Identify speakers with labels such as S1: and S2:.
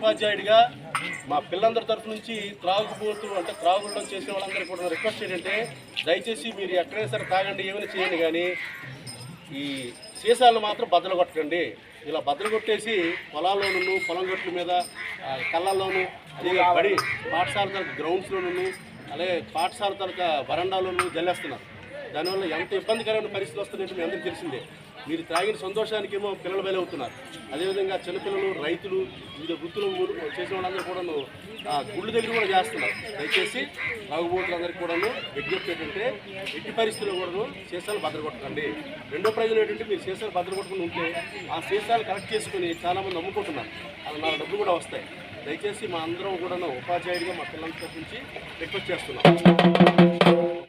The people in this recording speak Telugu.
S1: ఉపాధ్యాయుడిగా మా పిల్లలందరి తరఫు నుంచి త్రాగుబోతు అంటే త్రాగుల్లో చేసే వాళ్ళందరికీ కూడా రిక్వెస్ట్ ఏంటంటే దయచేసి మీరు ఎక్కడైనా సరే తాగండి ఏమైనా చేయండి కానీ ఈ సీసాలు మాత్రం బద్దలు కొట్టకండి. ఇలా బద్దలు కొట్టేసి పొలాల్లోనూ పొలం గట్ల మీద కళ్ళల్లోనూ అదే బడి పాఠశాల తరగతి గ్రౌండ్స్లోనూ అలాగే పాఠశాల తరగతి వరండాలోనూ జల్లేస్తున్నారు. దానివల్ల ఎంత ఇబ్బందికరమైన పరిస్థితి వస్తుందంటే మీ అందరికీ తెలిసిందే. మీరు తాగిన సంతోషానికేమో పిల్లలు అవుతున్నారు. అదేవిధంగా చిన్నపిల్లలు రైతులు వివిధ వృత్తులు ఊరు- చేసిన వాళ్ళందరూ కూడాను ఆ, గుళ్ళు దగ్గర కూడా చేస్తున్నారు. దయచేసి తాగుబోతులందరికీ కూడాను విజ్ఞప్తి ఏంటంటే ఎట్టి పరిస్థితుల్లో కూడాను సీసాలు భద్రగొట్టకండి రెండో ప్రయోజనం ఏంటంటే మీరు సీసాలు భద్రపట్టుకుని ఉంటే ఆ సీసాలు కలెక్ట్ చేసుకుని చాలామంది అమ్ముకుంటున్నారు అలా నాలుగు డబ్బులు కూడా వస్తాయి. దయచేసి మా అందరం కూడాను ఉపాధ్యాయుడిగా మా పిల్లలతో తరఫు నుంచి రిక్వెస్ట్ చేస్తున్నాం.